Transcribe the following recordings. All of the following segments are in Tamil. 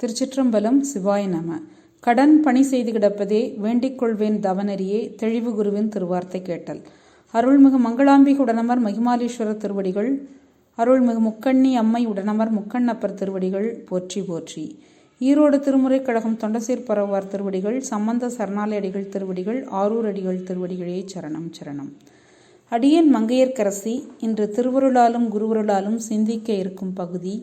திருச்சிற்றம்பலம் சிவாய நம. கடன் பணி செய்து கிடப்பதே வேண்டிக் கொள்வேன் தவனரியே தெளிவு குருவின் திருவார்த்தை கேட்டல். அருள்மிகு மங்களாம்பிகை உடனமர் மகிமாலீஸ்வரர் திருவடிகள் அருள்மிகு முக்கண்ணி அம்மை உடனமர் முக்கண்ணப்பர் திருவடிகள் போற்றி போற்றி. ஈரோடு திருமுறை கழகம் தொண்டசீர் பரவார் திருவடிகள் சம்பந்த சரணாலயடிகள் திருவடிகள் ஆரூர் அடிகள் திருவடிகளே சரணம் சரணம். அடியேன் மங்கையர்க்கரசி இன்று திருவருளாலும் குருவருளாலும் சிந்திக்க இருக்கும் பகுதி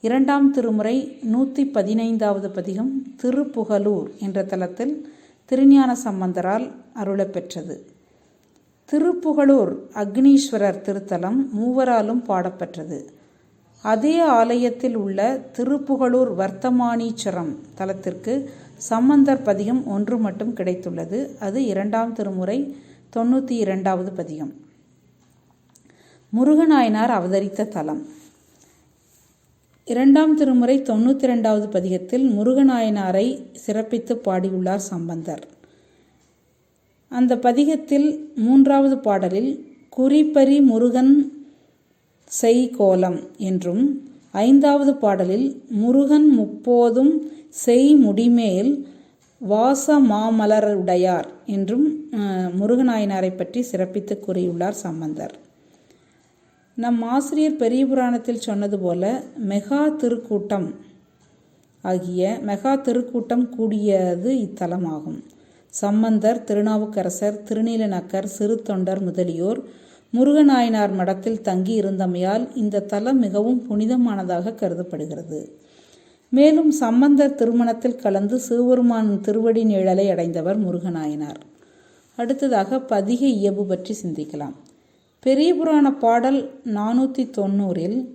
இரண்டாம் திருமுறை நூற்றி பதினைந்தாவது பதிகம் திருப்புகலூர் என்ற தலத்தில் திருஞான சம்பந்தரால் அருளப்பெற்றது. திருப்புகலூர் அக்னீஸ்வரர் திருத்தலம் மூவராலும் பாடப்பெற்றது. அதே ஆலயத்தில் உள்ள திருப்புகலூர் வர்த்தமானீச்சரம் தலத்திற்கு சம்பந்தர் பதிகம் ஒன்று மட்டும் கிடைத்துள்ளது. அது இரண்டாம் திருமுறை தொண்ணூற்றி இரண்டாவது பதிகம். முருகநாயனார் அவதரித்த தலம். இரண்டாம் திருமுறை தொண்ணூற்றி ரெண்டாவது பதிகத்தில் முருகநாயனாரை சிறப்பித்து பாடியுள்ளார் சம்பந்தர். அந்த பதிகத்தில் மூன்றாவது பாடலில் குறிப்பறி முருகன் செய் கோலம் என்றும் ஐந்தாவது பாடலில் முருகன் முப்போதும் செய் முடிமேல் வாச மாமலருடையார் என்றும் முருகநாயனாரை பற்றி சிறப்பித்து கூறியுள்ளார் சம்பந்தர். நம் ஆசிரியர் பெரிய புராணத்தில் சொன்னது போல மெகா திருக்கூட்டம் ஆகிய மெகா திருக்கூட்டம் கூடியது இத்தலமாகும். சம்பந்தர் திருநாவுக்கரசர் திருநீலநக்கர் சிறு தொண்டர் முதலியோர் முருகநாயனார் மடத்தில் தங்கி இருந்தமையால் இந்த தலம் மிகவும் புனிதமானதாக கருதப்படுகிறது. மேலும் சம்பந்தர் திருமணத்தில் கலந்து சிவபெருமான் திருவடி நிழலை அடைந்தவர் முருகநாயனார். அடுத்ததாக பதிக இயல்பு பற்றி சிந்திக்கலாம். பெரிய புராண பாடல் நானூற்றி தொண்ணூறில்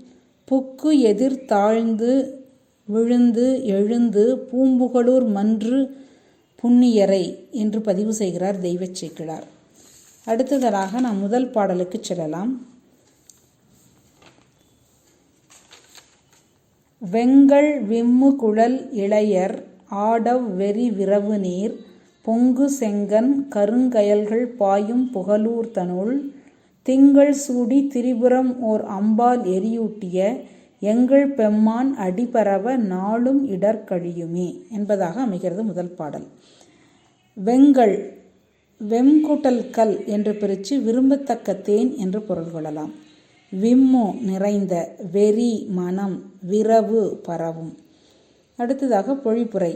புக்கு எதிர் தாழ்ந்து விழுந்து எழுந்து பூம்புகளூர் மன்று புண்ணியரை என்று பதிவு செய்கிறார் தெய்வச் சேக்கிழார். அடுத்ததாக நாம் முதல் பாடலுக்கு செல்லலாம். வெங்கள் விம்மு குழல் இளையர் ஆடவ் வெறி விரவு நீர் பொங்கு செங்கன் கருங்கயல்கள் பாயும் புகலூர் தனுள் திங்கள் சூடி திரிபுரம் ஓர் அம்பால் எரியூட்டிய எங்கள் பெம்மான் அடிபரவ நாளும் இடர்கழியுமே என்பதாக அமைகிறது முதல் பாடல். வெங்கள் வெம்கூட்டல் கல் என்று பிரித்து விரும்பத்தக்க தேன் என்று பொருள் கொள்ளலாம். விம்மு நிறைந்த வெறி மனம் விரவு பரவும் அடுத்ததாக பொழிப்புரை.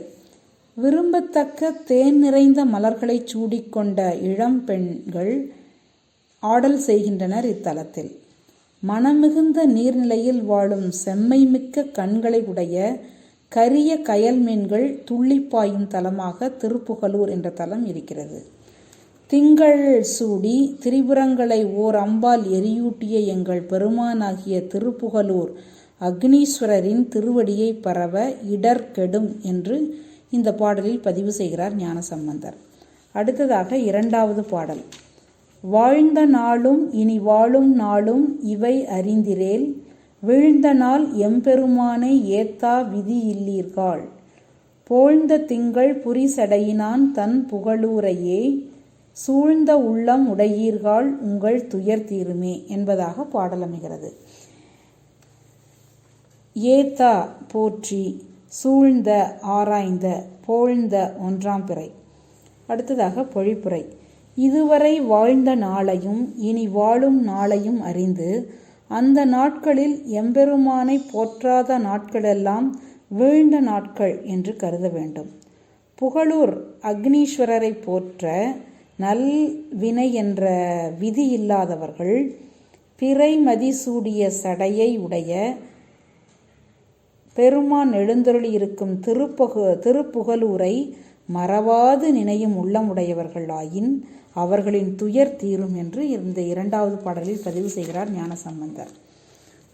விரும்பத்தக்க தேன் நிறைந்த மலர்களை சூடிக்கொண்ட இளம் பெண்கள் ஆடல் செய்கின்றனர் இத்தலத்தில். மனமிகுந்த நீர்நிலையில் வாழும் செம்மைமிக்க கண்களை உடைய கரிய கயல் மீன்கள் துள்ளிப்பாயும் தலமாக திருப்புகலூர் என்ற தலம் இருக்கிறது. திங்கள் சூடி திரிபுரங்களை ஓர் அம்பால் எரியூட்டிய எங்கள் பெருமானாகிய திருப்புகலூர் அக்னீஸ்வரரின் திருவடியை பரவ இடர் கெடும் என்று இந்த பாடலில் பதிவு செய்கிறார் ஞானசம்பந்தர். அடுத்ததாக இரண்டாவது பாடல். வாழ்ந்த நாளும் இனி வாழும் நாளும் இவை அறிந்திரேல் வீழ்ந்த நாள் எம்பெருமானை ஏத்தா விதி இல்லீர்கள் போழ்ந்த திங்கள் புரிசடையினான் தன் புகழூரையே சூழ்ந்த உள்ளம் உடையீர்கள் உங்கள் துயர் தீருமே என்பதாக பாடலமைகிறது. ஏத்தா போற்றி சூழ்ந்த ஆராய்ந்த போழ்ந்த ஒன்றாம் பிறை. அடுத்ததாக பொழிப்புரை. இதுவரை வாழ்ந்த நாளையும் இனி வாழும் நாளையும் அறிந்து அந்த நாட்களில் எம்பெருமானை போற்றாத நாட்களெல்லாம் வீழ்ந்த நாட்கள் என்று கருத வேண்டும். புகழூர் அக்னீஸ்வரரை போற்ற நல் வினை என்ற விதி இல்லாதவர்கள் பிறை மதிசூடிய சடையை உடைய பெருமான் எழுந்தருளி இருக்கும் திருப்புக திருப்புகலூரை மறவாது நினையும் உள்ளமுடையவர்களாயின் அவர்களின் துயர் தீரும் என்று இந்த இரண்டாவது பாடலில் பதிவு செய்கிறார் ஞானசம்பந்தர்.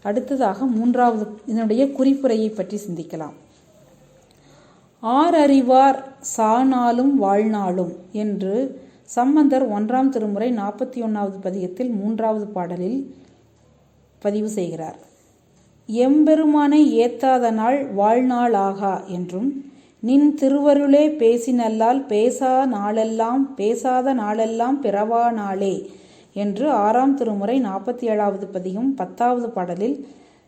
அடுத்ததாக மூன்றாவது இதனுடைய குறிப்புரையை பற்றி சிந்திக்கலாம். ஆர் அறிவார் சானாலும் வாழ்நாளும் என்று சம்பந்தர் ஒன்றாம் திருமுறை நாற்பத்தி ஒன்றாவது பதிகத்தில் மூன்றாவது பாடலில் பதிவு செய்கிறார். எம்பெருமானை ஏத்தாத நாள் வாழ்நாளாகா என்றும் நின் திருவருளே பேசினல்லால் பேசா நாளெல்லாம் பேசாத நாளெல்லாம் பிறவா நாளே என்று ஆறாம் திருமுறை நாற்பத்தி ஏழாவது பதியும் பத்தாவது பாடலில்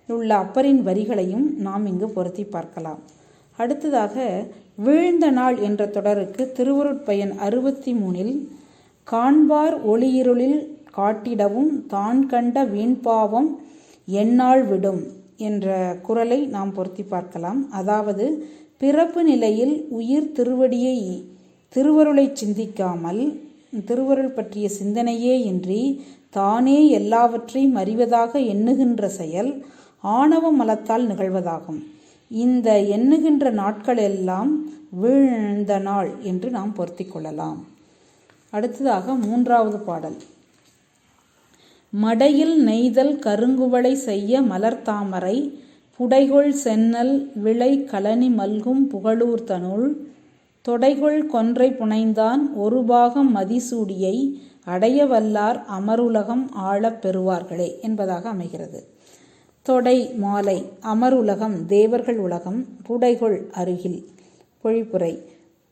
உள்ள அப்பரின் வரிகளையும் நாம் இங்கு பொருத்தி பார்க்கலாம். அடுத்ததாக வீழ்ந்த நாள் என்ற தொடருக்கு திருவருட்பயன் அறுபத்தி மூணில் காண்பார் ஒளியிருளில் காட்டிடவும் தான் கண்ட வீண்பாவம் என்னால் விடும் என்ற குரலை நாம் பொருத்தி பார்க்கலாம். அதாவது பிறப்பு நிலையில் உயிர் திருவடியை திருவருளை சிந்திக்காமல் திருவருள் பற்றிய சிந்தனையே இன்றி தானே எல்லாவற்றையும் அறிவதாக எண்ணுகின்ற செயல் ஆணவ மலத்தால் நிகழ்வதாகும். இந்த எண்ணுகின்ற நாட்கள் எல்லாம் வீழ்ந்த நாள் என்று நாம் பொருத்தி கொள்ளலாம். அடுத்ததாக மூன்றாவது பாடல். மடையில் நெய்தல் கருங்குவளை செய்ய மலர்தாமரை புடைகொள் சென்னல் விளை களனி மல்கும் புகழூர் தனுள். தொடைகொள் கொன்றை புனைந்தான் ஒரு பாகம் மதிசூடியை அடைய வல்லார் அமருலகம் ஆளப் பெறுவார்களே என்பதாக அமைகிறது. தொடை மாலை அமருலகம் தேவர்கள் உலகம் புடைகொள் அருகில். பொழிப்புரை.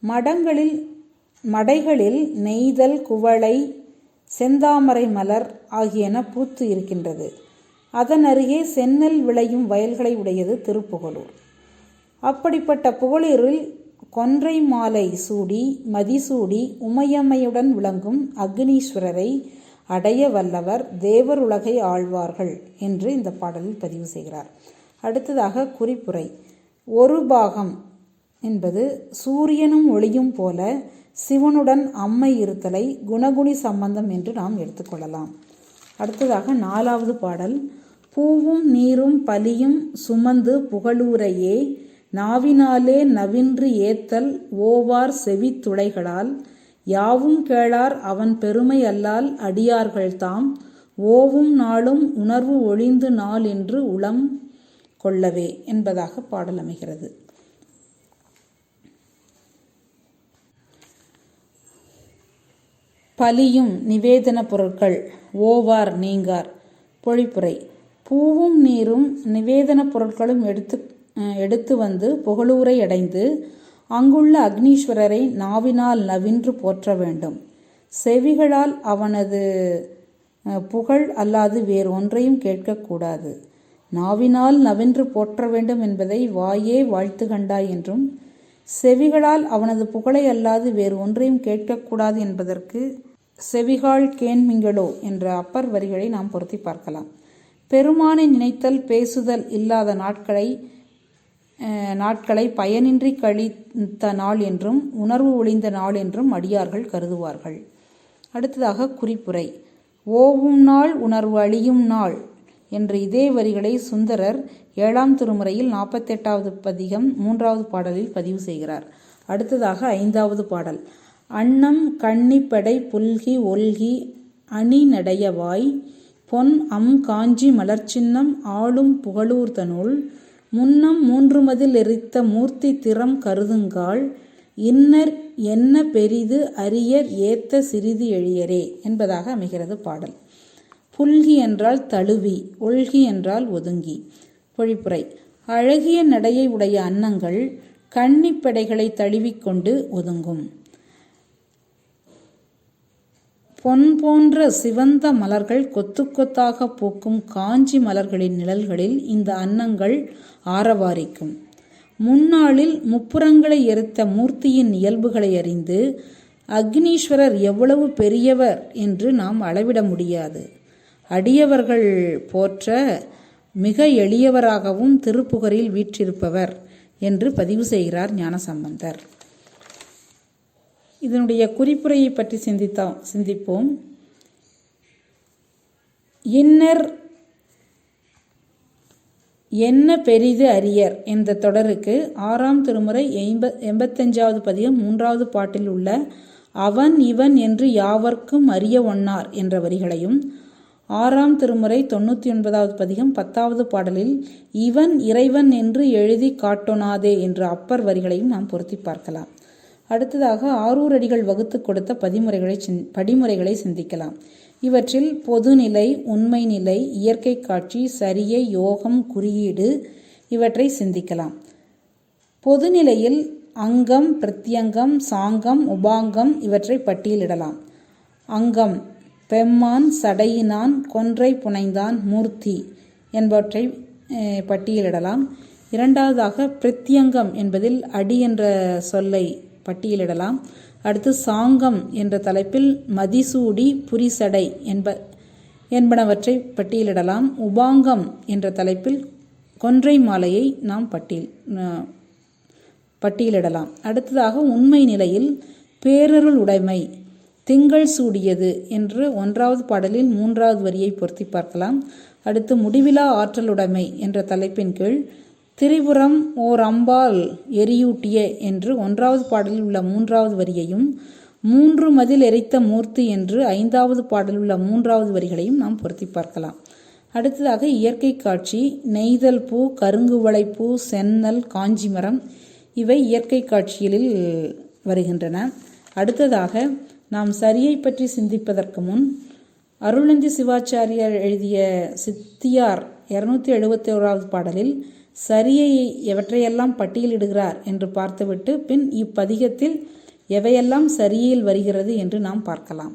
மடங்களில் மடைகளில் நெய்தல் குவளை செந்தாமரை மலர் ஆகியன பூத்து இருக்கின்றது. அதன் அருகே விளையும் வயல்களை உடையது திருப்புகலூர். அப்படிப்பட்ட புகழூரில் கொன்றை மாலை சூடி மதிசூடி உமையம்மையுடன் விளங்கும் அக்னீஸ்வரரை அடைய வல்லவர் தேவர் உலகை ஆழ்வார்கள் என்று இந்த பாடலில் பதிவு செய்கிறார். அடுத்ததாக குறிப்புரை ஒரு பாகம் என்பது சூரியனும் ஒளியும் போல சிவனுடன் அம்மை இருத்தலை குணகுணி சம்பந்தம் என்று நாம் எடுத்துக்கொள்ளலாம் அடுத்ததாக நாலாவது பாடல் பூவும் நீரும் பலியும் சுமந்து புகழூரையே நாவினாலே நவின்று ஏத்தல் ஓவார் செவித்துளைகளால் யாவும் கேளார் அவன் பெருமை அல்லால் அடியார்கள் தாம் ஓவும் நாளும் உணர்வு ஒழிந்து நாள் என்று உளம் கொள்ளவே என்பதாக பாடல் அமைகிறது. பலியும் நிவேதன பொருட்கள் ஓவார் நீங்கார் பொழிப்புரை. பூவும் நீரும் நிவேதன பொருட்களும் எடுத்து எடுத்து வந்து புகழூரை அடைந்து அங்குள்ள அக்னீஸ்வரரை நாவினால் நவின்று போற்ற வேண்டும். செவிகளால் அவனது புகழ் அல்லாது வேறு ஒன்றையும் கேட்கக்கூடாது நாவினால் நவின்று போற்ற வேண்டும் என்பதை வாயே வாழ்த்து கண்டாய் என்றும் செவிகளால் அவனது புகழை அல்லாது வேறு ஒன்றையும் கேட்கக்கூடாது என்பதற்கு செவிகால் கேன்மிங்களோ என்ற அப்பர் வரிகளை நாம் பொருத்தி பார்க்கலாம். பெருமானை நினைத்தல் பேசுதல் இல்லாத நாட்களை நாட்களை பயனின்றி கழித்த நாள் என்றும் உணர்வு ஒளிந்த நாள் என்றும் அடியார்கள் கருதுவார்கள். அடுத்ததாக குறிப்புரை. ஓவும் நாள் உணர்வு அழியும் நாள் என்ற இதே வரிகளை சுந்தரர் ஏழாம் திருமுறையில் நாற்பத்தெட்டாவது பதிகம் மூன்றாவது பாடலில் பதிவு செய்கிறார். அடுத்ததாக ஐந்தாவது பாடல். அன்னம் கன்னிப்படை புல்கி ஒல்கி அணி நடையவாய் பொன் அம் காஞ்சி மலர்ச்சின்னம் ஆளும் புகழூர்தனுள் முன்னம் மூன்று மதில் எரித்த மூர்த்தி திறம் கருதுங்கால் இன்னர் என்ன பெரிது அரியர் ஏத்த சிறிது எழியரே என்பதாக அமைகிறது பாடல். புல்கி என்றால் தழுவி ஒல்கி என்றால் ஒதுங்கி. பொழிப்புரை. அழகிய நடையை உடைய அன்னங்கள் கன்னிப்படைகளை தழுவிக்கொண்டு ஒதுங்கும். பொன் போன்ற சிவந்த மலர்கள் கொத்து கொத்தாக பூக்கும் காஞ்சி மலர்களின் நிழல்களில் இந்த அன்னங்கள் ஆரவாரிக்கும். முன்னாளில் முப்புறங்களை எரித்த மூர்த்தியின் இயல்புகளை அறிந்து அக்னீஸ்வரர் எவ்வளவு பெரியவர் என்று நாம் அளவிட முடியாது. அடியவர்கள் போற்ற மிக எளியவராகவும் திருப்புகரில் வீற்றிருப்பவர் என்று பதிவு செய்கிறார் ஞானசம்பந்தர். இதனுடைய குறிப்புரையை பற்றி சிந்தித்தோம் சிந்திப்போம். இன்னர் என்ன பெரிது அரியர் என்ற தொடருக்கு ஆறாம் திருமுறை எண்ப எண்பத்தஞ்சாவது பதிகம் மூன்றாவது பாட்டில் உள்ள அவன் இவன் என்று யாவர்க்கும் அறிய ஒன்னார் என்ற வரிகளையும் ஆறாம் திருமுறை தொண்ணூற்றி ஒன்பதாவது பதிகம் பத்தாவது பாடலில் இவன் இறைவன் என்று எழுதி காட்டொனாதே என்ற அப்பர் வரிகளையும் நாம் பொருத்தி பார்க்கலாம். அடுத்ததாக ஆரூர் அடிகள் வகுத்து கொடுத்த பதிமுறைகளை படிமுறைகளை சிந்திக்கலாம். இவற்றில் பொதுநிலை உண்மை நிலை இயற்கை காட்சி சரியை யோகம் குறியீடு இவற்றை சிந்திக்கலாம். பொதுநிலையில் அங்கம் பிரத்யங்கம் சாங்கம் உபாங்கம் இவற்றை பட்டியலிடலாம். அங்கம் பெம்மான் சடையினான் கொன்றை புனைந்தான் மூர்த்தி என்பவற்றை பட்டியலிடலாம். இரண்டாவதாக பிரத்யங்கம் என்பதில் அடி என்ற சொல்லை பட்டியலிடலாம். அடுத்து சாங்கம் என்ற தலைப்பில் மதிசூடி புரிசடை என்ப என்பனவற்றை பட்டியலிடலாம். உபாங்கம் என்ற தலைப்பில் கொன்றை மாலையை நாம் பட்டியல் பட்டியலிடலாம். அடுத்ததாக உண்மை நிலையில் பேரருள் உடைமை திங்கள் சூடியது என்று ஒன்றாவது பாடலில் மூன்றாவது வரியை பொருத்தி பார்க்கலாம். அடுத்து முடிவிலா ஆற்றலுடைமை என்ற தலைப்பின் கீழ் திரிபுரம் ஓர் அம்பால் எரியூட்டிய என்று ஒன்றாவது பாடலில் உள்ள மூன்றாவது வரியையும் மூன்று மதில் எரித்த மூர்த்தி என்று ஐந்தாவது பாடலில் உள்ள மூன்றாவது வரிகளையும் நாம் பொருத்தி பார்க்கலாம். அடுத்ததாக இயற்கை காட்சி நெய்தல் பூ கருங்குவளை பூ சென்னல் காஞ்சிமரம் இவை இயற்கை காட்சிகளில் வருகின்றன. அடுத்ததாக நாம் சரியை பற்றி சிந்திப்பதற்கு முன் அருளந்தி சிவாச்சாரியார் எழுதிய சித்தியார் இருநூத்தி எழுபத்தி ஓராவது பாடலில் சரியை எவற்றையெல்லாம் பட்டியலிடுகிறார் என்று பார்த்துவிட்டு பின் இப்பதிகத்தில் எவையெல்லாம் சரியில் வருகிறது என்று நாம் பார்க்கலாம்.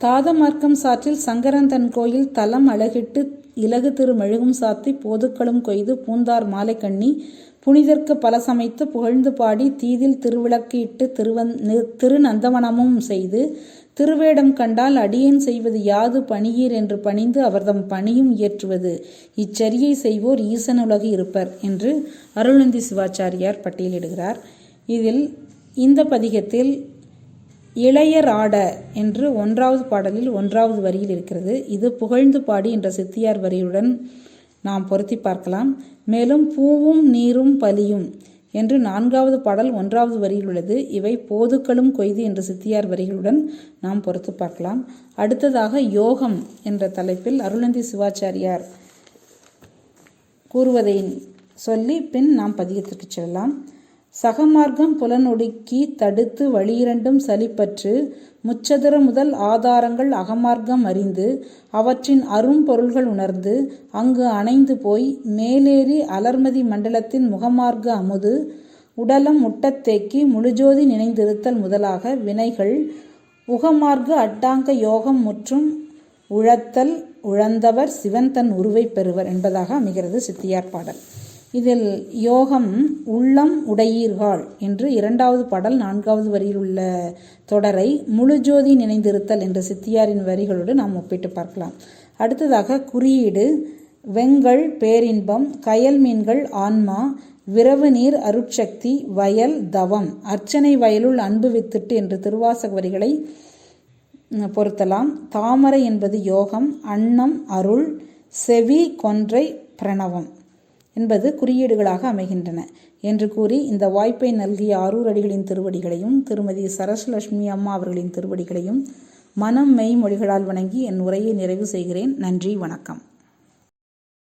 தாதமார்க்கம் சாற்றில் சங்கரன் தன் கோயில் தலம் அழகிட்டு இலகு திரு மெழுகும் சாத்தி போதுக்களும் கொய்து பூந்தார் மாலை கண்ணி புனிதர்க்கு பல சமைத்து புகழ்ந்து பாடி தீதில் திருவிளக்கு இட்டு திருவந் திருநந்தவனமும் செய்து திருவேடம் கண்டால் அடியேன் செய்வது யாது பணியீர் என்று பணிந்து அவர்தம் பணியும் இயற்றுவது. இச்சரியை செய்வோர் ஈசனுலகு இருப்பர் என்று அருளந்தி சிவாச்சாரியார் பட்டியலிடுகிறார். இதில் இந்த பதிகத்தில் இளையர் ஆட என்று ஒன்றாவது பாடலில் ஒன்றாவது வரியில் இருக்கிறது. இது புகழ்ந்து பாடி என்ற சித்தியார் வரியுடன் நாம் பொருத்தி பார்க்கலாம். மேலும் பூவும் நீரும் பலியும் என்று நான்காவது பாடல் ஒன்றாவது வரியில் உள்ளது. இவை போதுக்களும் கொய்து என்ற சித்தியார் வரிகளுடன் நாம் பொறுத்து பார்க்கலாம். அடுத்ததாக யோகம் என்ற தலைப்பில் அருளந்தி சிவாச்சாரியார் கூறுவதை சொல்லி பின் நாம் பதியத்திற்கு செல்லலாம். சகமார்க்கம் புலனொடுக்கி தடுத்து வழியிரண்டும் சலிப்பற்று முச்சதுர முதல் ஆதாரங்கள் அகமார்க்கம் அறிந்து அவற்றின் அரும் பொருள்கள் உணர்ந்து அங்கு அணைந்து போய் மேலேறி அலர்மதி மண்டலத்தின் முகமார்க்க அமுது உடலம் முட்டத்தேக்கி முழுஜோதி நினைந்திருத்தல் முதலாக வினைகள் உகமார்க்க அட்டாங்க யோகம் முற்றும் உழத்தல் உழந்தவர் சிவன் தன் உருவை பெறுவர் என்பதாக அமைகிறது சித்தியார் பாடல். இதில் யோகம் உள்ளம் உடையீர்கள் என்று இரண்டாவது பாடல் நான்காவது வரியில் உள்ள தொடரை முழுஜோதி நினைந்திருத்தல் என்ற சித்தியாரின் வரிகளோடு நாம் ஒப்பிட்டு பார்க்கலாம். அடுத்ததாக குறியீடு வெங்கள் பேரின்பம் கயல் மீன்கள் ஆன்மா விரவு நீர் அருட்சக்தி வயல் தவம் அர்ச்சனை வயலுள் அன்பு வித்திட்டு என்று திருவாசக வரிகளை பொருத்தலாம். தாமரை என்பது யோகம் அன்னம் அருள் செவி கொன்றை பிரணவம். என்பது குறியீடுகளாக அமைகின்றன என்று கூறி இந்த வாய்ப்பை நல்கிய ஆரூர் அடிகளின் திருவடிகளையும் திருமதி சரஸ்லட்சுமி அம்மா அவர்களின் திருவடிகளையும் மனம் மெய்மொழிகளால் வணங்கி என் உரையை நிறைவு செய்கிறேன். நன்றி வணக்கம்.